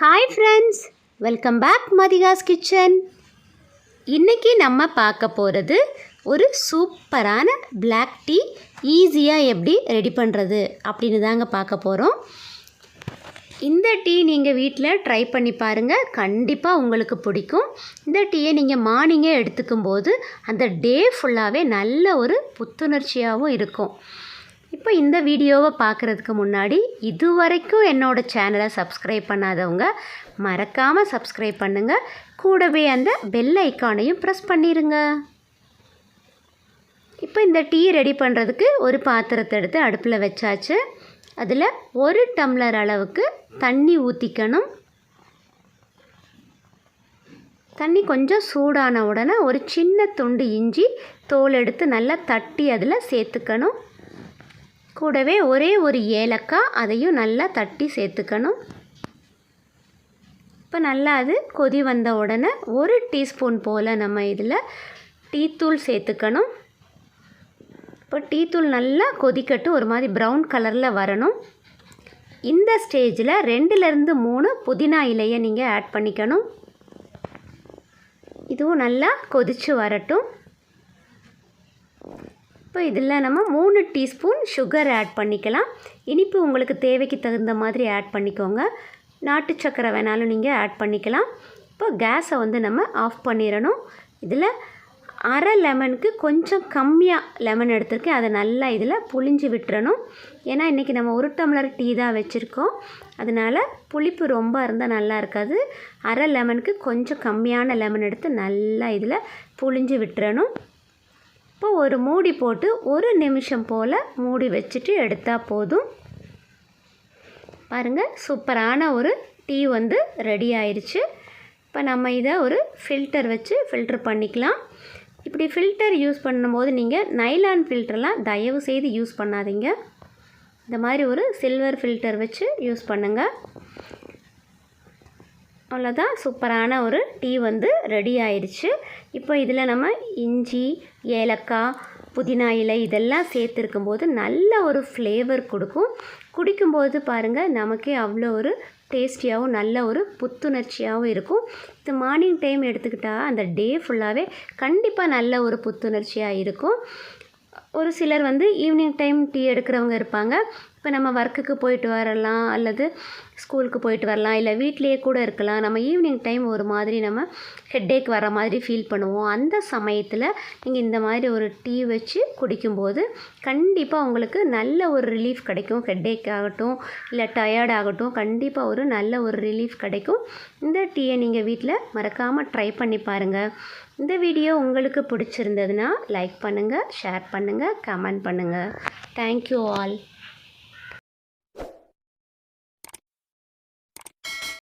Hi friends welcome back Mathika's kitchen இன்றைக்கி நம்ம பார்க்க போகிறது ஒரு சூப்பரான பிளாக் டீ ஈஸியாக எப்படி ரெடி பண்ணுறது அப்படின்னு தாங்க பார்க்க போகிறோம் இந்த டீ நீங்கள் வீட்டில் ட்ரை பண்ணி பாருங்கள் கண்டிப்பாக உங்களுக்கு பிடிக்கும். இந்த டீயை நீங்கள் மார்னிங்கே எடுத்துக்கும் போது அந்த டே ஃபுல்லாகவே நல்ல ஒரு புத்துணர்ச்சியாகவும் இருக்கும். இப்போ இந்த வீடியோவை பார்க்குறதுக்கு முன்னாடி இது வரைக்கும் என்னோடய சேனலை சப்ஸ்கிரைப் பண்ணாதவங்க மறக்காமல் சப்ஸ்கிரைப் பண்ணுங்கள் கூடவே அந்த பெல் ஐக்கானையும் ப்ரெஸ் பண்ணிடுங்க இப்போ இந்த டீ ரெடி பண்ணுறதுக்கு ஒரு பாத்திரத்தை எடுத்து அடுப்பில் வச்சாச்சு. அதில் ஒரு டம்ளர் அளவுக்கு தண்ணி ஊற்றிக்கணும் தண்ணி கொஞ்சம் சூடான உடனே ஒரு சின்ன துண்டு இஞ்சி தோல் எடுத்து நல்லா தட்டி அதில் சேர்த்துக்கணும். கூடவே ஒரே ஒரு ஏலக்காய் அதையும் நல்லா தட்டி சேர்த்துக்கணும். இப்போ நல்லா அது கொதி வந்த உடனே ஒரு டீஸ்பூன் போல் நம்ம இதில் டீத்தூள் சேர்த்துக்கணும். இப்போ டீத்தூள் நல்லா கொதிக்கட்டு ஒரு மாதிரி ப்ரௌன் கலரில் வரணும். இந்த ஸ்டேஜில் ரெண்டுலேருந்து மூணு புதினா இலையை நீங்கள் ஆட் பண்ணிக்கணும். இதுவும் நல்லா கொதித்து வரட்டும். இப்போ இதில் நம்ம மூணு டீஸ்பூன் சுகர் ஆட் பண்ணிக்கலாம். இனிப்பு உங்களுக்கு தேவைக்கு தகுந்த மாதிரி ஆட் பண்ணிக்கோங்க. நாட்டு சக்கரை வேணாலும் நீங்கள் ஆட் பண்ணிக்கலாம். இப்போ கேஸை வந்து நம்ம ஆஃப் பண்ணிடணும். இதில் அரை லெமனுக்கு கொஞ்சம் கம்மியாக லெமன் எடுத்திருக்கேன். அதை நல்லா இதில் புளிஞ்சு விட்டுறணும். ஏன்னா இன்றைக்கி நம்ம ஒரு டம்ளர் டீ தான் வச்சுருக்கோம். அதனால் புளிப்பு ரொம்ப இருந்தால் நல்லா இருக்காது. அரை லெமனுக்கு கொஞ்சம் கம்மியான லெமன் எடுத்து நல்லா இதில் புளிஞ்சு விட்டுறணும். இப்போ ஒரு மூடி போட்டு ஒரு நிமிஷம் போல் மூடி வச்சுட்டு எடுத்தால் போதும். பாருங்கள் சூப்பரான ஒரு டீ வந்து ரெடி ஆயிடுச்சு இப்போ நம்ம இதை ஒரு ஃபில்டர் வச்சு ஃபில்டர் பண்ணிக்கலாம். இப்படி ஃபில்டர் யூஸ் பண்ணும்போது நீங்கள் நைலான் ஃபில்டர்லாம் தயவு செய்து யூஸ் பண்ணாதீங்க. இந்த மாதிரி ஒரு சில்வர் ஃபில்டர் வச்சு யூஸ் பண்ணுங்கள் அவ்வளோதான். சூப்பரான ஒரு டீ வந்து ரெடி ஆயிடுச்சு. இப்போ இதில் நம்ம இஞ்சி ஏலக்காய் புதினா இலை இதெல்லாம் சேர்த்துருக்கும்போது நல்ல ஒரு ஃப்ளேவர் கொடுக்கும். குடிக்கும்போது பாருங்கள் நமக்கே அவ்வளோ ஒரு டேஸ்டியாகவும் நல்ல ஒரு புத்துணர்ச்சியாகவும் இருக்கும். இது மார்னிங் டைம் எடுத்துக்கிட்டால் அந்த டே ஃபுல்லாகவே கண்டிப்பாக நல்ல ஒரு புத்துணர்ச்சியாக இருக்கும். ஒரு சிலர் வந்து ஈவினிங் டைம் டீ எடுக்கிறவங்க இருப்பாங்க. இப்போ நம்ம ஒர்க்குக்கு போயிட்டு வரலாம் அல்லது ஸ்கூலுக்கு போயிட்டு வரலாம் இல்லை வீட்லேயே கூட இருக்கலாம். நம்ம ஈவினிங் டைம் ஒரு மாதிரி நம்ம ஹெட்டேக் வர மாதிரி ஃபீல் பண்ணுவோம். அந்த சமயத்தில் நீங்கள் இந்த மாதிரி ஒரு டீ வச்சு குடிக்கும்போது கண்டிப்பாக உங்களுக்கு நல்ல ஒரு ரிலீஃப் கிடைக்கும். ஹெட்டேக் ஆகட்டும் இல்லை டயர்ட் ஆகட்டும் கண்டிப்பாக ஒரு நல்ல ஒரு ரிலீஃப் கிடைக்கும். இந்த டீயை நீங்கள் வீட்டில் மறக்காமல் ட்ரை பண்ணி பாருங்கள் இந்த வீடியோ உங்களுக்கு பிடிச்சிருந்ததுன்னா லைக் பண்ணுங்கள் ஷேர் பண்ணுங்கள் கமெண்ட் பண்ணுங்கள் தேங்க்யூ ஆல்